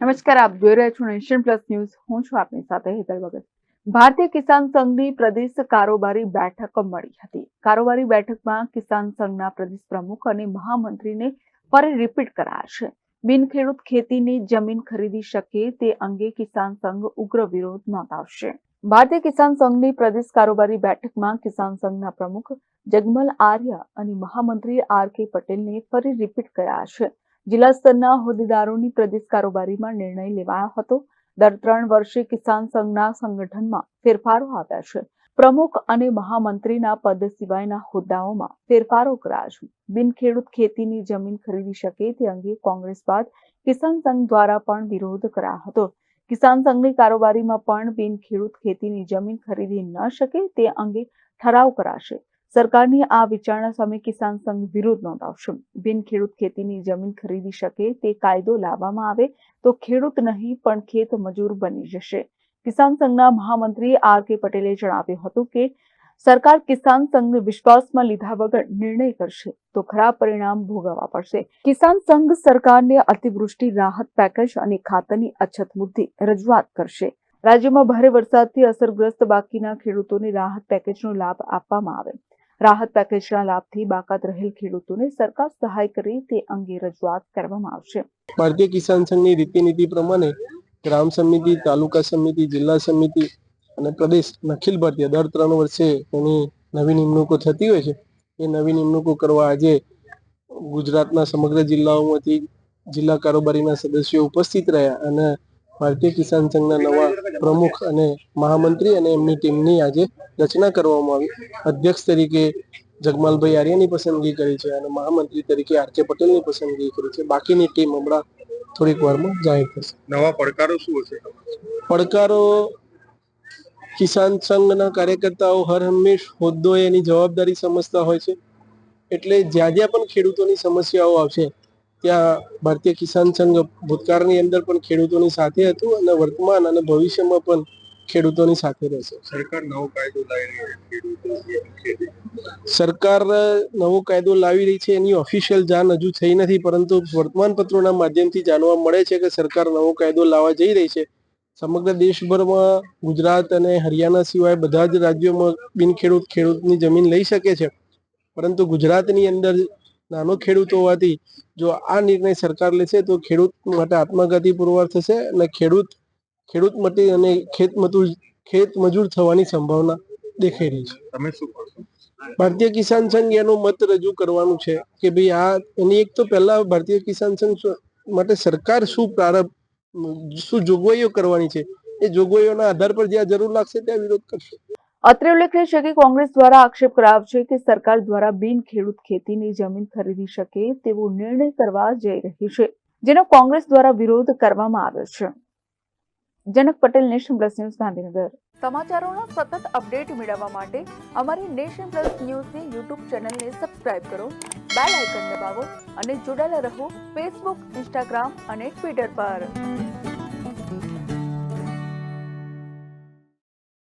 નમસ્કાર, આપ જોઈ રહ્યા છો નેશન પ્લસ ન્યૂઝ. હું છું આપની સાથે હેતલ ભગત. ભારતીય કિસાન સંઘની પ્રદેશ કારોબારી બેઠક મળી હતી. કારોબારી બેઠકમાં કિસાન સંઘના પ્રદેશ પ્રમુખ અને મહામંત્રીને ફરી રિપીટ કરાયા છે. બિનખેડૂત ખેતીની જમીન ખરીદી શકે તે અંગે કિસાન સંઘ ઉગ્ર વિરોધ નોંધાવશે. ભારતીય કિસાન સંઘની પ્રદેશ કારોબારી બેઠકમાં કિસાન સંઘના પ્રમુખ જગમલ આર્ય અને મહામંત્રી આર કે પટેલને ફરી રિપીટ કર્યા છે. જિલ્લા સ્તરના હોદ્દેદારોની પ્રદેશ કારોબારીમાં નિર્ણય લેવાયો હતો. દર ત્રણ વર્ષે કિસાન સંઘના સંગઠનમાં ફેરફારો આવ્યા છે. પ્રમુખ અને મહામંત્રીના પદ સિવાયના હોદ્દાઓમાં ફેરફારો કરાયા છે બિનખેડૂત ખેતીની જમીન ખરીદી શકે તે અંગે કોંગ્રેસ બાદ કિસાન સંઘ દ્વારા પણ વિરોધ કરાયો હતો. કિસાન સંઘની કારોબારીમાં પણ બિન ખેડૂત ખેતીની જમીન ખરીદી ન શકે તે અંગે ઠરાવ કરાશે. સરકારની આ વિચારણા સામે કિસાન સંઘ વિરોધ નોંધાવશે. બિન ખેડૂત ખેતીની જમીન ખરીદી શકે તે કાયદો લાવવામાં આવે તો ખેડૂત નહીં, પણ ખેત મજૂર બની જશે. કિસાન સંઘના મહામંત્રી આર કે પટેલે જણાવ્યું હતું કે, સરકાર કિસાન સંઘને વિશ્વાસમાં લીધા વગર નિર્ણય કરશે તો ખરાબ પરિણામ ભોગવવા પડશે. કિસાન સંઘ સરકારને અતિવૃષ્ટિ, રાહત પેકેજ અને ખાતરની અછત મુદ્દે રજૂઆત કરશે. રાજ્યમાં ભારે વરસાદથી અસરગ્રસ્ત બાકીના ખેડૂતોને રાહત પેકેજનો લાભ આપવામાં આવે. રાહત પેકેજના લાભથી બાકાત રહેલ ખેડૂતોને સરકાર સહાય કરે તે અંગે રજૂઆત કરવામાં આવશે. ભારતીય કિસાન સંઘની રીતિનીતિ પ્રમાણે ગ્રામ સમિતિ, તાલુકા સમિતિ, જિલ્લા સમિતિ અને પ્રદેશ અખિલ ભારતીય દર ત્રણ વર્ષે એની નવી નિમણૂકો થતી હોય છે. એ નવી નિમણૂકો કરવા આજે ગુજરાતના સમગ્ર જિલ્લાઓમાંથી જિલ્લા કારોબારીના સદસ્યો ઉપસ્થિત રહ્યા અને ભારતીય કિસાન સંઘના નવા પ્રમુખ અને મહામંત્રી અને એમની ટીમની આજે રચના કરવામાં આવી. અધ્યક્ષ તરીકે જગમાલભાઈ આર્યની પસંદગી કરી છે અને મહામંત્રી તરીકે આર કે પટેલની પસંદગી કરી છે. બાકીની ટીમ હમણાં થોડીક વારમાં જાહેર થશે. નવા પડકારો શું હશે પડકારો કિસાન સંઘના કાર્યકર્તાઓ હર હંમેશ હોદ્દો એની જવાબદારી સમજતા હોય છે. એટલે જ્યાં જ્યાં પણ ખેડૂતોની સમસ્યાઓ આવશે ત્યાં ભારતીય કિસાન સંઘ ભૂતકાળની અંદર પણ ખેડૂતોની સાથે હતું અને વર્તમાન અને ભવિષ્યમાં પણ ખેડૂતોની સાથે રહેશે. સરકાર નવો કાયદો લાવી રહી છે સરકાર નવો કાયદો લાવી રહી છે એની ઓફિશિયલ જાણ હજુ થઈ નથી પરંતુ વર્તમાન પત્રોના માધ્યમથી જાણવા મળે છે કે સરકાર નવો કાયદો લાવવા જઈ રહી છે. સમગ્ર દેશભરમાં ગુજરાત અને હરિયાણા સિવાય બધા જ રાજ્યોમાં બિનખેડૂત ખેડૂતની જમીન લઈ શકે છે. પરંતુ ગુજરાતની અંદર નાનો ખેડૂત હોવાથી જો આ નિર્ણય સરકાર લેશે તો ખેડૂત માટે આત્મઘાતી પુરવાર થશે અને ખેડૂત ખેડૂત માટે અને ખેત મજૂર ખેત મજૂર થવાની સંભાવના દેખાઈ રહી છે. તમે શું કરશો? ભારતીય કિસાન સંઘ એનો મત રજૂ કરવાનું છે કે ભાઈ આ એની એક તો પહેલા ભારતીય કિસાન સંઘ માટે સરકાર શું પ્રારંભ શું જોગવાઈઓ કરવાની છે? એ જોગવાઈઓના આધાર પર જ્યાં જરૂર લાગશે ત્યાં વિરોધ કરશે. અત્રે ઉલ્લેખનીય છે કે કોંગ્રેસ દ્વારા આક્ષેપ કરાયો છે કે સરકાર દ્વારા બિન ખેડૂત ખેતીની જમીન ખરીદી શકે તેવો નિર્ણય કરવા જઈ રહી છે, જેનો કોંગ્રેસ દ્વારા વિરોધ કરવામાં આવ્યો છે. Janak Patel, nation plus news, Gandhinagar. સમાચારોનો સતત અપડેટ મેળવવા માટે અમારી નેશન પ્લસ ન્યૂઝની યુટ્યુબ ચેનલને સબસ્ક્રાઇબ કરો, બેલ આઇકન દબાવો અને જોડાયેલા રહો ફેસબુક, ઇન્સ્ટાગ્રામ અને ટ્વિટર પર.